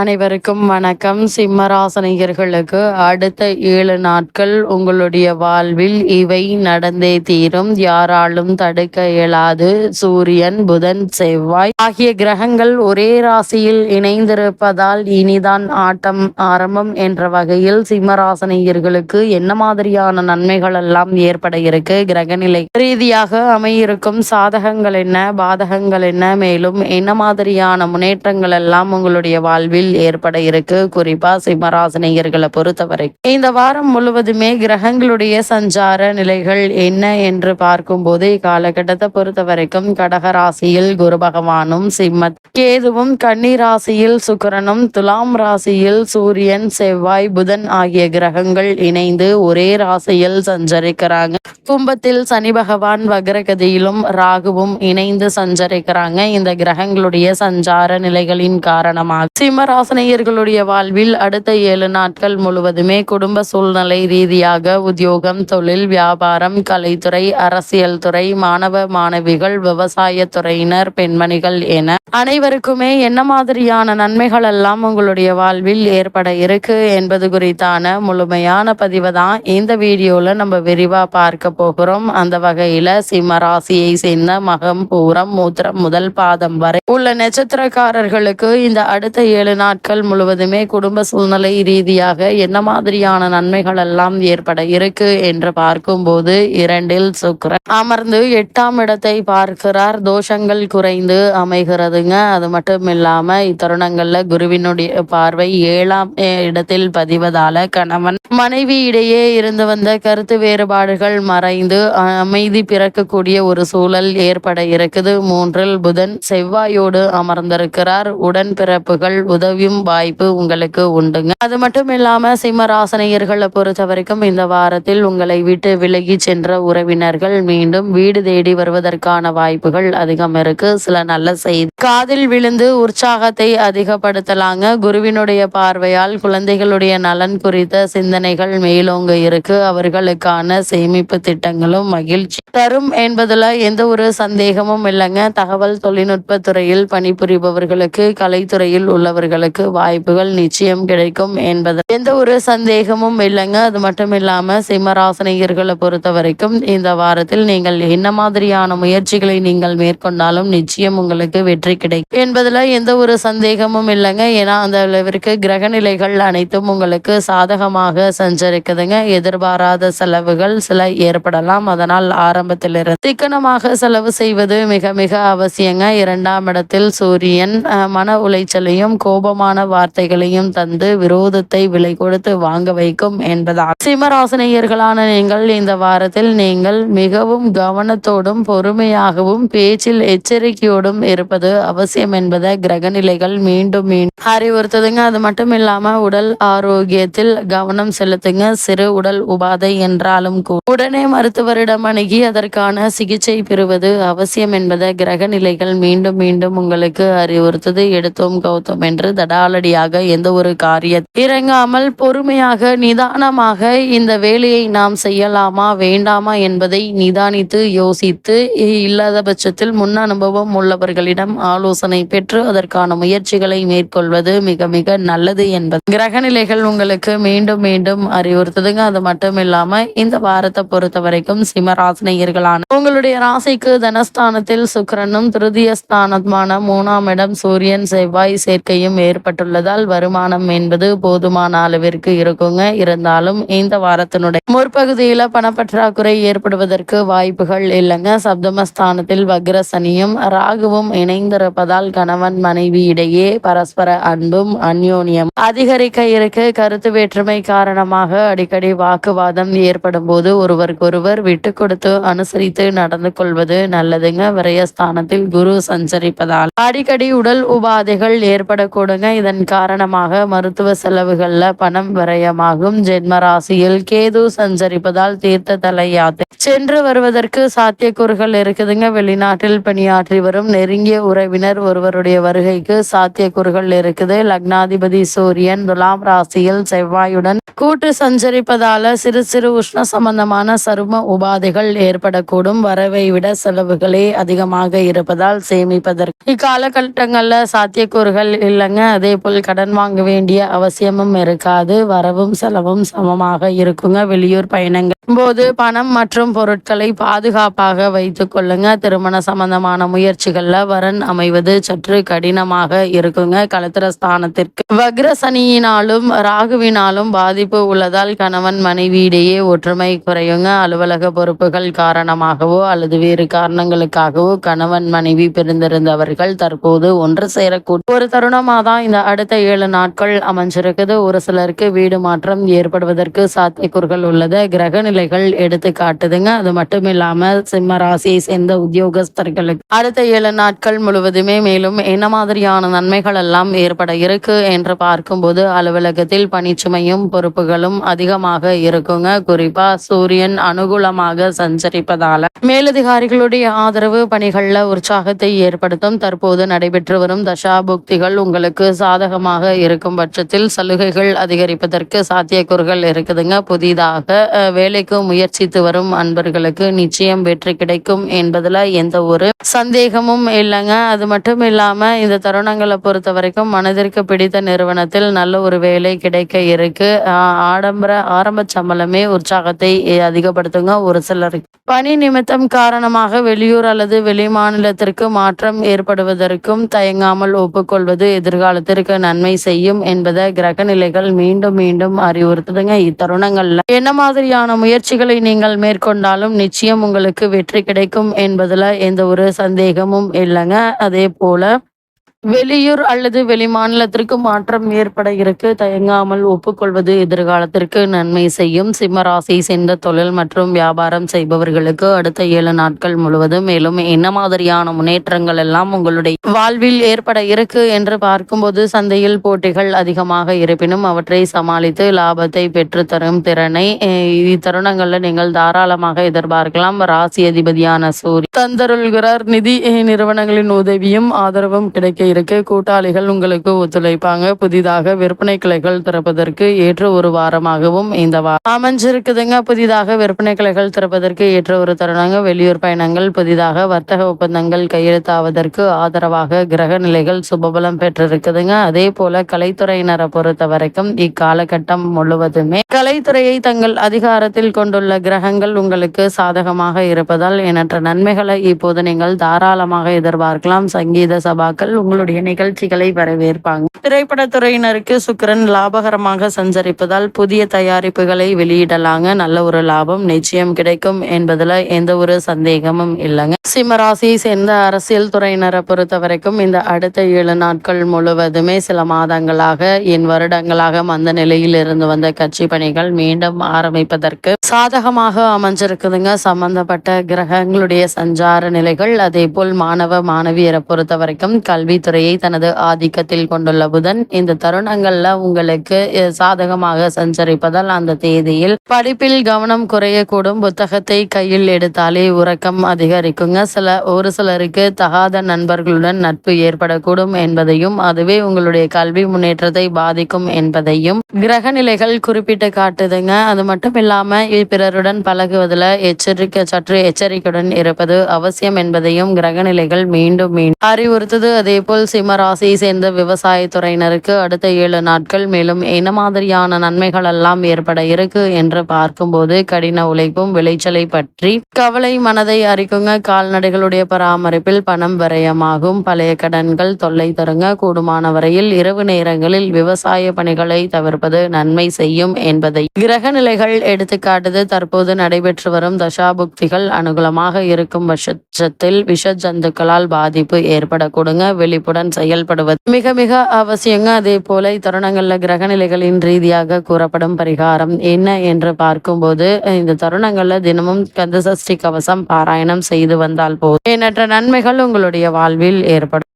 அனைவருக்கும் வணக்கம். சிம்மராசனிகர்களுக்கு அடுத்த ஏழு நாட்கள் உங்களுடைய வாழ்வில் இவை நடந்தே தீரும். யாராலும் தடுக்க இயலாது. சூரியன் புதன் செவ்வாய் ஆகிய கிரகங்கள் ஒரே ராசியில் இணைந்திருப்பதால் இனிதான் ஆட்டம் ஆரம்பம் என்ற வகையில் சிம்மராசனிகர்களுக்கு என்ன மாதிரியான நன்மைகள் எல்லாம் ஏற்பட இருக்கு? கிரகநிலை ரீதியாக அமையிருக்கும் சாதகங்கள் என்ன? பாதகங்கள் என்ன? மேலும் என்ன மாதிரியான முன்னேற்றங்கள் எல்லாம் உங்களுடைய வாழ்வில் ஏற்பட இருக்கு. குறிப்பா சிம்மராசினியர்களை பொறுத்தவரை. இந்த வாரம் முழுவதுமே கிரகங்களுடைய சஞ்சார நிலைகள் என்ன என்று பார்க்கும்போது இக்காலகட்டத்தை பொறுத்த வரைக்கும் கடகராசியில் குரு பகவானும் சிம்ம கேதுவும் கன்னி ராசியில் சுக்கிரனும் துலாம் ராசியில் சூரியன் செவ்வாய் புதன் ஆகிய கிரகங்கள் இணைந்து ஒரே ராசியில் சஞ்சரிக்கிறாங்க. கும்பத்தில் சனி பகவான் வக்ரகதியிலும் ராகுவும் இணைந்து சஞ்சரிக்கிறாங்க. இந்த கிரகங்களுடைய சஞ்சார நிலைகளின் காரணமாக. சிம்மராசனையர்களுடைய வாழ்வில் அடுத்த ஏழு நாட்கள் முழுவதுமே குடும்ப சூழ்நிலை ரீதியாக உத்தியோகம் தொழில் வியாபாரம் கலைத்துறை அரசியல் துறை மாணவ மாணவிகள் விவசாய துறையினர் பெண்மணிகள் என அனைவருக்குமே என்ன மாதிரியான நன்மைகள் எல்லாம் உங்களுடைய வாழ்வில் ஏற்பட இருக்கு என்பது குறித்தான முழுமையான பதிவை தான் இந்த வீடியோல நம்ம விரிவா பார்க்க போகிறோம். அந்த வகையில சிம்ம ராசியை சேர்ந்த மகம் பூரம் மூத்திரம் முதல் பாதம் வரை உள்ள நட்சத்திரக்காரர்களுக்கு இந்த அடுத்த ஏழு நாள் நாட்கள் முழுவதுமே குடும்ப சூழ்நிலை ரீதியாக என்ன மாதிரியான நன்மைகள் எல்லாம் ஏற்பட இருக்கு என்று பார்க்கும்போது இரண்டில் சுக்கரன் அமர்ந்து எட்டாம் இடத்தை பார்க்கிறார். தோஷங்கள் குறைந்து அமைகிறதுங்க. அது மட்டும் இல்லாம இத்தருணங்கள்ல குருவினுடைய பார்வை ஏழாம் இடத்தில் பதிவதால கணவன் மனைவி இடையே இருந்து வந்த கருத்து வேறுபாடுகள் மறைந்து அமைதி பிறக்கக்கூடிய ஒரு சூழல் ஏற்பட இருக்குது. மூன்றில் புதன் செவ்வாயோடு அமர்ந்திருக்கிறார். உடன்பிறப்புகள் உதவியும் வாய்ப்பு உங்களுக்கு உண்டுங்க. அது மட்டும் இல்லாம சிம்மராசனையர்களை பொறுத்த வரைக்கும் இந்த வாரத்தில் உங்களை விட்டு விலகி சென்ற உறவினர்கள் மீண்டும் வீடு தேடி வருவதற்கான வாய்ப்புகள் அதிகம் இருக்கு. சில நல்ல செய்தி. காதில் விழுந்து உற்சாகத்தை அதிகப்படுத்தலாங்க. குருவினுடைய பார்வையால் குழந்தைகளுடைய நலன் குறித்த சிந்தனைகள் மேலோங்க இருக்கு. அவர்களுக்கான சேமிப்பு திட்டங்களும் மகிழ்ச்சி தரும் என்பதுல எந்த ஒரு சந்தேகமும் இல்லைங்க. தகவல் தொழில்நுட்ப துறையில் பணிபுரிபவர்களுக்கு கலைத்துறையில் உள்ளவர்களுக்கு வாய்ப்புகள் நிச்சயம் கிடைக்கும் என்பது எந்த ஒரு சந்தேகமும் இல்லைங்க. அது மட்டும் இல்லாம சிம்மராசனிகர்களை பொறுத்த வரைக்கும் இந்த வாரத்தில் நீங்கள் என்ன மாதிரியான முயற்சிகளை நீங்கள் மேற்கொண்டாலும் நிச்சயம் உங்களுக்கு வெற்றி கிடைக்கும் என்பதுல எந்த ஒரு சந்தேகமும் இல்லைங்க. ஏன்னா அந்த அளவிற்கு கிரக நிலைகள் அனைத்தும் உங்களுக்கு சாதகமாக சஞ்சரிக்குதுங்க. எதிர்பாராத செலவுகள் சில ஏற்படலாம். அதனால் ஆரம்பத்திலிருந்து சிக்கனமாக செலவு செய்வது மிக மிக அவசியங்க. இரண்டாம் இடத்தில் சூரியன் மன உளைச்சலையும் கோபமான வார்த்தைகளையும் தந்து விரோதத்தை விலை கொடுத்து வாங்க வைக்கும் என்பதால். சிம்மராசனையர்களான நீங்கள் இந்த வாரத்தில் நீங்கள் மிகவும் கவனத்தோடும் பொறுமையாகவும் பேச்சில் எச்சரிக்கையோடும் இருப்பது அவசியம் என்பதை கிரகநிலைகள் மீண்டும் மீண்டும் அறிவுறுத்துதுங்க. அது மட்டும் இல்லாம உடல் ஆரோக்கியத்தில் கவனம் செலுத்துங்க. சிறு உடல் உபாதை என்றாலும் உடனே மருத்துவரிடம் அணுகி அதற்கான சிகிச்சை பெறுவது அவசியம் என்பதை கிரக நிலைகள் மீண்டும் மீண்டும் உங்களுக்கு அறிவுறுத்தது. எடுத்தோம் கௌதம் என்று தடாலடியாக எந்த ஒரு காரிய இறங்காமல் பொறுமையாக நிதானமாக இந்த வேலையை நாம் செய்யலாமா வேண்டாமா என்பதை நிதானித்து யோசித்து இல்லாத பட்சத்தில் முன் அனுபவம் உள்ளவர்களிடம் ஆலோசனை பெற்று அதற்கான முயற்சிகளை மேற்கொள்வது மிக மிக நல்லது என்பது. கிரகநிலைகள் உங்களுக்கு மீண்டும் மீண்டும் அறிவுறுத்துதுங்க. அது மட்டும் இல்லாம இந்த வாரத்தை பொறுத்த வரைக்கும் சிம்மராசினியர்களான உங்களுடைய ராசிக்கு தனஸ்தானத்தில் சுக்கரனும் திருதிய ஸ்தானமான மூணாம் இடம் சூரியன் செவ்வாய் சேர்க்கையும் ஏற்பட்டுள்ளதால் வருமானம் என்பது போதுமான அளவிற்கு இருக்குங்க. இருந்தாலும் இந்த வாரத்தினுடைய முற்பகுதியில பணப்பற்றாக்குறை ஏற்படுவதற்கு வாய்ப்புகள் இல்லைங்க. சப்தமஸ்தானத்தில் வக்ரசனியும் ராகுவும் இணைந்திருப்பதால் கணவன் மனைவி இடையே பரஸ்பர அன்பும் அந்யோன்யம் அதிகரிக்க இருக்க. கருத்து வேற்றுமை காரணமாக அடிக்கடி வாக்குவாதம் ஏற்படும் போது ஒருவருக்கொருவர் விட்டு கொடுத்து அனுசரித்து நடந்து கொள்வது நல்லதுங்க. விரயஸ்தானத்தில் குரு சஞ்சரிப்பதால் அடிக்கடி உடல் உபாதைகள் ஏற்படக்கூடுங்க இதன் காரணமாக மருத்துவ செலவுகள்ல பணம் விரயமாகும். ஜென்ம ராசியில் கேது சஞ்சரிப்பதால் தீர்த்த தலை யாத்திரை சென்று வருவதற்கு சாத்தியக்கூறுகள் இருக்குதுங்க. வெளிநாட்டில் பணியாற்றி வரும் நெருங்கிய உறவினர் ஒருவருடைய வருகைக்கு சாத்தியக்கூறுகள் இருக்குது. லக்னாதிபதி சூரியன் துலாம் ராசியில் செவ்வாயுடன் கூட்டு சஞ்சரிப்பதால சிறு சிறு உஷ்ண சம்பந்தமான சரும உபாதைகள் ஏற்படக்கூடும். வரவை விட செலவுகளே அதிகமாக இருப்பதால் சேமிப்பதற்கு இக்காலகட்டங்கள்ல சாத்தியக்கூறுகள் இல்லைங்க. அதே போல் கடன் வாங்க வேண்டிய அவசியமும் இருக்காது. வரவும் செலவும் சமமாக இருக்குங்க. வெளியூர் பயணங்கள் போது பணம் மற்றும் பொருட்களை பாதுகாப்பாக வைத்துக் கொள்ளுங்க. திருமண சம்பந்தமான முயற்சிகள்ல வரன் அமைவது சற்று கடினமாக இருக்குங்க. கலத்திர ஸ்தானத்திற்கு வக்ர சனியினாலும் ராகுவினாலும் பாதிப்பு உள்ளதால் கணவன் மனைவியிடையே ஒற்றுமை குறையுங்க. அலுவலக பொறுப்புகள் காரணமாகவோ அல்லது வேறு காரணங்களுக்காகவோ கணவன் மனைவி பிரிந்திருந்தவர்கள் தற்போது ஒன்று சேரக்கூடும். ஒரு தருணமாக தான் இந்த அடுத்த ஏழு நாட்கள் அமைஞ்சிருக்குது. ஒரு சிலருக்கு வீடு மாற்றம் ஏற்படுவதற்கு சாத்தியக்கூறுகள் உள்ளது. கிரக நிலைகள் எடுத்து காட்டுதுங்க. அது மட்டும் இல்லாம சிம்ம ராசியை சேர்ந்த உத்தியோகஸ்தர்களுக்கு அடுத்த ஏழு நாட்கள் முழுவதுமே மேலும் என்ன மாதிரியான நன்மைகள் எல்லாம் ஏற்பட இருக்கு என்று பார்க்கும்போது அலுவலகத்தில் பணிச்சுமையும் பொறுப்புகளும் அதிகமாக இருக்குங்க. குறிப்பா சூரியன் அனுகூலமாக சஞ்சரிப்பதால மேலதிகாரிகளுடைய ஆதரவு பணிகள்ல உற்சாகத்தை ஏற்படுத்தும். தற்போது நடைபெற்று வரும் தசாபுக்திகள் உங்களுக்கு சாதகமாக இருக்கும் பட்சத்தில் சலுகைகள் அதிகரிப்பதற்கு சாத்தியக்கூறுகள் இருக்குதுங்க. புதிதாக வேலைக்கு முயற்சித்து வரும் அன்பர்களுக்கு நிச்சயம் வெற்றி கிடைக்கும் என்பதுல எந்த ஒரு சந்தேகமும் இல்லைங்க. அது மட்டும் இல்லாம இந்த தருணங்களை பொறுத்த வரைக்கும் மனதிற்கு பிடித்த நிறுவனத்தில் நல்ல ஒரு வேலை கிடைக்க இருக்கு. ஆஹ், ஆடம்பர ஆரம்ப சம்பளமே உற்சாகத்தை அதிகப்படுத்துங்க. ஒரு சிலருக்கு பணி நிமித்தம் காரணமாக வெளியூர் அல்லது வெளி மாநிலத்திற்கு மாற்றம் ஏற்படுவதற்கும் தயங்காமல் ஒப்புக்கொள்வது எதிர்கால காலத்திற்கு நன்மை செய்யும் என்பதை கிரக நிலைகள் மீண்டும் மீண்டும் அறிவுறுத்துதுங்க. இத்தருணங்கள்ல என்ன மாதிரியான முயற்சிகளை நீங்கள் மேற்கொண்டாலும் நிச்சயம் உங்களுக்கு வெற்றி கிடைக்கும் என்பதுல எந்த ஒரு சந்தேகமும் இல்லைங்க. அதே போல வெளியூர் அல்லது வெளிமாநிலத்திற்கு மாற்றம் ஏற்பட இருக்கு தயங்காமல் ஒப்புக்கொள்வது எதிர்காலத்திற்கு நன்மை செய்யும். சிம்மராசி சேர்ந்த தொழில் மற்றும் வியாபாரம் செய்பவர்களுக்கு அடுத்த ஏழு நாட்கள் முழுவதும் மேலும் என்ன மாதிரியான முன்னேற்றங்கள் எல்லாம் உங்களுடைய வாழ்வில் ஏற்பட இருக்கு என்று பார்க்கும்போது சந்தையில் போட்டிகள் அதிகமாக இருப்பினும் அவற்றை சமாளித்து லாபத்தை பெற்றுத்தரும் திறனை இத்தருணங்களில் நீங்கள் தாராளமாக எதிர்பார்க்கலாம். ராசி அதிபதியான சூரிய தந்தருள்கிறார். நிதி நிறுவனங்களின் உதவியும் ஆதரவும் கிடைக்க இருக்க கூட்டாளிகள் உங்களுக்கு ஒத்துழைப்பாங்க. புதிதாக விற்பனை கிளைகள் திறப்பதற்கு ஏற்ற ஒரு வாரமாகவும் இந்த வாரம் அமைஞ்சிருக்குதுங்க. புதிதாக விற்பனை கிளைகள் திறப்பதற்கு ஏற்ற ஒரு தருணங்க. வெளியூர் பயணங்கள் புதிதாக வர்த்தக ஒப்பந்தங்கள் கையெழுத்தாவதற்கு ஆதரவாக கிரக நிலைகள் சுபபலம் பெற்றிருக்குதுங்க. அதே போல கலைத்துறையினரை பொறுத்த வரைக்கும் இக்காலகட்டம் முழுவதுமே கலைத்துறையை தங்கள் அதிகாரத்தில் கொண்டுள்ள கிரகங்கள் உங்களுக்கு சாதகமாக இருப்பதால் எண்ணற்ற நன்மைகளை இப்போது நீங்கள் தாராளமாக எதிர்பார்க்கலாம். சங்கீத சபாக்கள் உங்களுடைய நிகழ்ச்சிகளை வரவேற்பாங்க. திரைப்படத்துறையினருக்கு சுக்கிரன் லாபகரமாக சஞ்சரிப்பதால் புதிய தயாரிப்புகளை வெளியிடலாங்க. நல்ல ஒரு லாபம் நிச்சயம் கிடைக்கும் என்பதுல எந்த ஒரு சந்தேகமும் இல்லைங்க. சிம்மராசியை சேர்ந்த அரசியல் துறையினரை பொறுத்த வரைக்கும் இந்த அடுத்த ஏழு நாட்கள் முழுவதுமே சில மாதங்களாக என் வருடங்களாக மந்த நிலையில் இருந்து வந்த கட்சி பணிகள் மீண்டும் ஆரம்பிப்பதற்கு சாதகமாக அமைஞ்சிருக்குதுங்க. சம்பந்தப்பட்ட கிரகங்களுடைய சஞ்சார நிலைகள் அதே போல் மாணவ மாணவியரை பொறுத்த வரைக்கும் கல்வித்துறையை தனது ஆதிக்கத்தில் கொண்டுள்ள புதன் இந்த தருணங்கள்ல உங்களுக்கு சாதகமாக சஞ்சரிப்பதால் அந்த தேதியில் படிப்பில் கவனம் குறையக்கூடும். புத்தகத்தை கையில் எடுத்தாலே உறக்கம் அதிகரிக்குங்க. சில ஒரு சிலருக்கு தகாத நண்பர்களுடன் நட்பு ஏற்படக்கூடும் என்பதையும் அதுவே உங்களுடைய கல்வி முன்னேற்றத்தை பாதிக்கும் என்பதையும் கிரக நிலைகள் குறிப்பிட்டு காட்டுதுங்க. அது மட்டும் இல்லாம பிறருடன் பழகுவதில் எச்சரிக்கை சற்று எச்சரிக்கையுடன் இருப்பது அவசியம் என்பதையும் கிரக நிலைகள் மீண்டும் மீண்டும் அறிவுறுத்தது. அதே போல் சிம்ம ராசியை சேர்ந்த விவசாயத்துறையினருக்கு அடுத்த ஏழு நாட்கள் மேலும் என்ன மாதிரியான நன்மைகள் எல்லாம் ஏற்பட இருக்கு என்று பார்க்கும்போது கடின உழைப்பும் விளைச்சலை பற்றி கவலை மனதை அறிக்குங்க கால்நடைகளுடைய பராமரிப்பில் பணம் விரயமாகும். பழைய கடன்கள் தொல்லை தருங்க. கூடுமான வரையில் இரவு நேரங்களில் விவசாய பணிகளை தவிர்ப்பது நன்மை செய்யும் என்பதை கிரக நிலைகள் எடுத்துக்காட்டுது. தற்போது நடைபெற்று வரும் தசாபுக்திகள் அனுகூலமாக இருக்கும் பட்சத்தில் விஷ ஜந்துக்களால் பாதிப்பு ஏற்படக்கூடுங்க. விழிப்புடன் செயல்படுவது மிக மிக அவசியங்க. அதே போல இத்தருணங்களில் கிரக நிலைகளின் ரீதியாக கூறப்படும் பரிகாரம் என்ன என்று பார்க்கும்போது இந்த தருணங்கள்ல தினமும் கந்த சஷ்டி கவசம் பாராயணம் செய்து வந்தால் போதும். எண்ணற்ற நன்மைகள் உங்களுடைய வாழ்வில் ஏற்படும்.